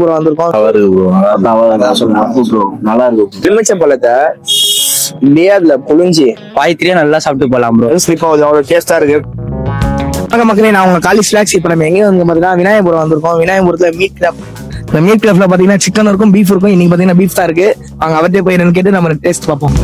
Bro வந்திருக்கோம்? நல்லா இருக்கு. எலுமிச்சை பழத்தை அதுல புழிஞ்சு பாய்த்திரியே நல்லா சாப்பிட்டு போலாம் ப்ரோ ஸ்லிப் ஆகுது அவ்வளவு டேஸ்டா இருக்கு. வணக்கம் மக்களே நான் உங்க காலி ஸ்நாக்ஸ் இப்போ நம்ம எங்க வந்து பாத்தீங்கன்னா விநாயகபுரம் வந்திருக்கோம். விநாயகபுரத்துல மீட் கிளப் இந்த மீட் கிளப்ல பாத்தீங்கன்னா சிக்கன் இருக்கும் பீஃப் இருக்கும். இன்னைக்கு பாத்தீங்கன்னா பீஃப் தான் இருக்கு. அவங்க அவர்கிட்ட போய் என்னன்னு கேட்டு நம்ம டேஸ்ட் பார்ப்போம்.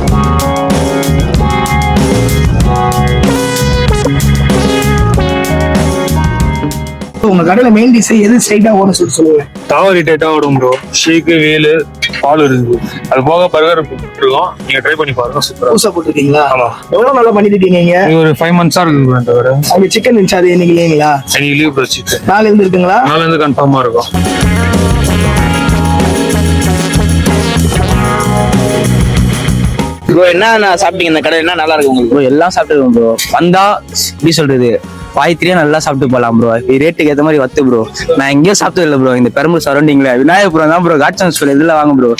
உங்க கடையில மெயின் டிஷ் எது ஸ்ட்ரைட்டா ஓட சொல்லி சொல்லுவேன் தவறு டேட்டா வரும் ப்ரோ ஷேக்கு வேலு பால் இருக்குது. அது போக பர்கர் இருக்கும் நீங்க ட்ரை பண்ணி பாருங்க. சூப்பரா பூசா போட்டுருக்கீங்களா? ஆமா. எவ்வளவு நல்லா பண்ணிட்டு இருக்கீங்க ஒரு ஃபைவ் மந்த்ஸா இருக்கு ப்ரோ தவிர அவங்க சிக்கன் இருந்துச்சு? அது இன்னைக்கு இல்லைங்களா? எனக்கு லீவ் பிரச்சிட்டு நாலு இருந்து இருக்குங்களா? நாலு வந்து கன்ஃபார்மா இருக்கும். ப்ரோ என்ன சாப்பிட்டீங்க? இந்த கடையில என்ன நல்லா இருக்கு உங்களுக்கு? ப்ரோ எல்லாம் சாப்பிட்டுருக்கோம் ப்ரோ வந்தா எப்படி சொல்றது? பாய்த்திரியே நல்லா சாப்பிட்டு போலாம் ப்ரோ ரேட்டுக்கு ஏத்த மாதிரி வத்து ப்ரோ நான் எங்கேயும் சாப்பிட்டது இல்லை ப்ரோ இந்த பெரம்பூர் சரௌண்டிங்ல விநாயகபுரம் தான் ப்ரோ காட்சன் ஸ்கூல் இதுல வாங்க ப்ரோ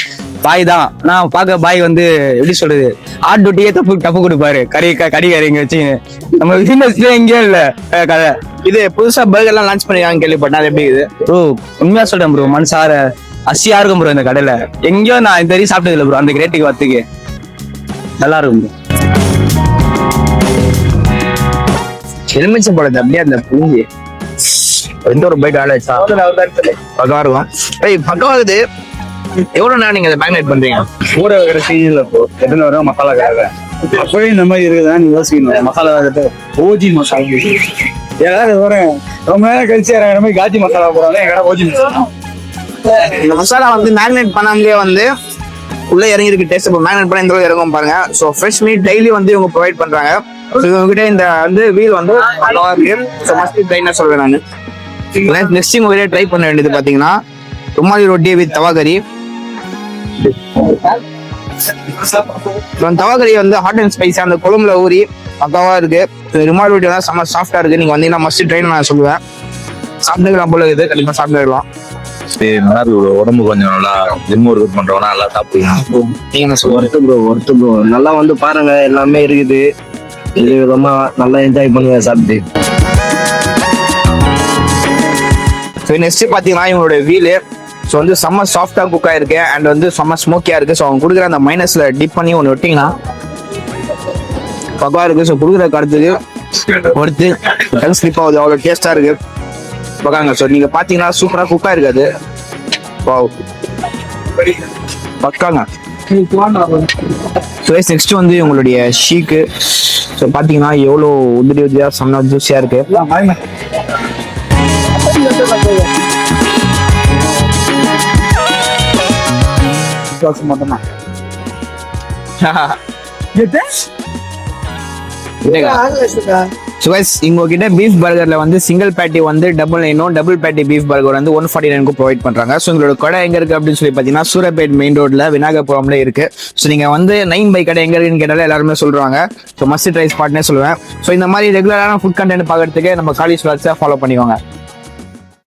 பாய் தான். நான் பார்க்க பாய் வந்து எப்படி சொல்றது? ஆட் டூட்டியே தப்பு தப்பு கொடுப்பாரு. கறி க- கறி கறி இங்க வச்சு நம்ம பிசினஸ்ல எங்கேயும் இல்ல. கடை இது புதுசா பர்கர் எல்லாம் லான்ச் பண்ணிருக்காங்க கேள்விப்பட்டேன். எப்படி இது? ப்ரோ உண்மையா சொல்றேன் ப்ரோ மனசார அசியா இருக்கும் ப்ரோ இந்த கடையில. எங்கேயும் நான் இந்த சாப்பிட்டது இல்லை ப்ரோ அந்த ரேட்டுக்கு வத்துக்கு. நல்லா இருக்கும் ப்ரோ எலுமிச்சை பழத்தை அப்படியே அந்த புரிஞ்சு எந்த ஒரு பைட் ஆள பக்கம் இருக்கும் ஏய் பக்கம் இது எவ்வளவு நேரம் நீங்க அதை மேக்னேட் பண்றீங்க? ஊற வைக்கிற சீசன்ல ப்ரோ எத்தனை வரும் மசாலா கலவை அப்பவே இந்த மாதிரி இருக்குதான்னு யோசிக்கணும். மசாலா வந்துட்டு ஓஜி மசாலா. ஏதாவது வரேன் ரொம்ப நேரம் கழிச்சு இறங்குற மாதிரி காஜி மசாலா போடுறாங்க. எங்கடா ஓஜி மசாலா. இந்த மசாலா வந்து மேக்னேட் பண்ணாமலே வந்து உள்ள இறங்கி இருக்கு டேஸ்ட் இப்போ மேக்னேட் பண்ண இந்த இறங்கும் பாருங்க. ஸோ ஃப்ரெஷ் மீட் டெய்லி வந்து இவங்க ப்ரொவைட் பண்றாங்க. ஸோ இவங்ககிட்ட இந்த வந்து வீல் வந்து நல்லா இருக்கு ஸோ மஸ்ட் ட்ரைனா சொல்றேன் நான். நெக்ஸ்ட் உங்ககிட்ட ட்ரை பண்ண வேண்டியது பாத்தீங்கன்னா ருமாலி ரொட்டி வித் தவாகரி. தவாகரி வந்து ஹாட் அண்ட் ஸ்பைசி அந்த குழம்புல ஊறி பக்காவா இருக்கு. ருமாலி ரொட்டி வந்து செம்ம சாஃப்டா இருக்கு. நீங்க வந்தீங்கன்னா மஸ்ட் ட்ரை நான் சொல்லுவேன். சாப்பிட்டுக்கலாம் போல இருக்குது. கண்டிப்பா சாப்பிட்டுக்கலாம். நல்லா இருக்கு. உடம்பு கொஞ்சம் நல்லா ஜிம் ஒர்க் பண்றவனா நல்லா சாப்பிடுவீங்க நீங்க ஒர்த்து ப்ரோ ஒர்த்து ப்ரோ நல்லா வந்து பாருங்க எல்லாமே இருக்குது. இது விதமா நல்லா என்ஜாய் பண்ணுவேன் சாப்பிட்டு ஸோ நெக்ஸ்ட் பார்த்தீங்கன்னா இவங்களோட வீலு ஸோ வந்து செம்ம சாஃப்டாக குக் ஆயிருக்கு. அண்ட் வந்து செம்ம ஸ்மோக்கியாக இருக்கு. ஸோ அவங்க கொடுக்குற அந்த மைனஸில் டிப் பண்ணி ஒன்று விட்டிங்கன்னா பக்கா இருக்கு. ஸோ கொடுக்குற கடத்துக்கு ஒருத்து டங் ஸ்லிப் ஆகுது. அவ்வளோ டேஸ்ட்டாக இருக்குது பக்காங்க ஸோ நீங்கள் பார்த்தீங்கன்னா சூப்பராக குக்காக இருக்காது பாவ் பக்காங்க ஸோ நெக்ஸ்ட் வந்து உங்களுடைய ஷீக்கு ஸோ பார்த்தீங்கன்னா எவ்வளோ உதிரி உதிரியாக செம்ம ஜூஸியாக இருக்கு. சுவைஸ் உங்ககிட்ட பீஃப் பர்கரில் வந்து சிங்கிள் பேட்டி வந்து டபுள் நைனும் டபுள் பேட்டி பீஃப் பர்கர் வந்து ஒன் ஃபார்ட்டி நைனுக்கு ப்ரொவைட் பண்ணுறாங்க ஸோ உங்களோட கடை எங்கே இருக்குது அப்படின்னு சொல்லி பார்த்தீங்கன்னா சூரப்பேட் மெயின் ரோட்டில் விநாயகபுரம்ல இருக்கு. ஸோ நீங்கள் வந்து நைன் பை கடை எங்கே இருக்குன்னு கேட்டாலே எல்லாருமே சொல்கிறாங்க ஸோ மஸ்ட் ட்ரை ஸ்பாட்னே சொல்லுவேன். ஸோ இந்த மாதிரி ரெகுலரான ஃபுட் கண்டென்ட் பார்க்கறதுக்கு நம்ம காலேஜ் ஃபாலோ பண்ணிக்கோங்க.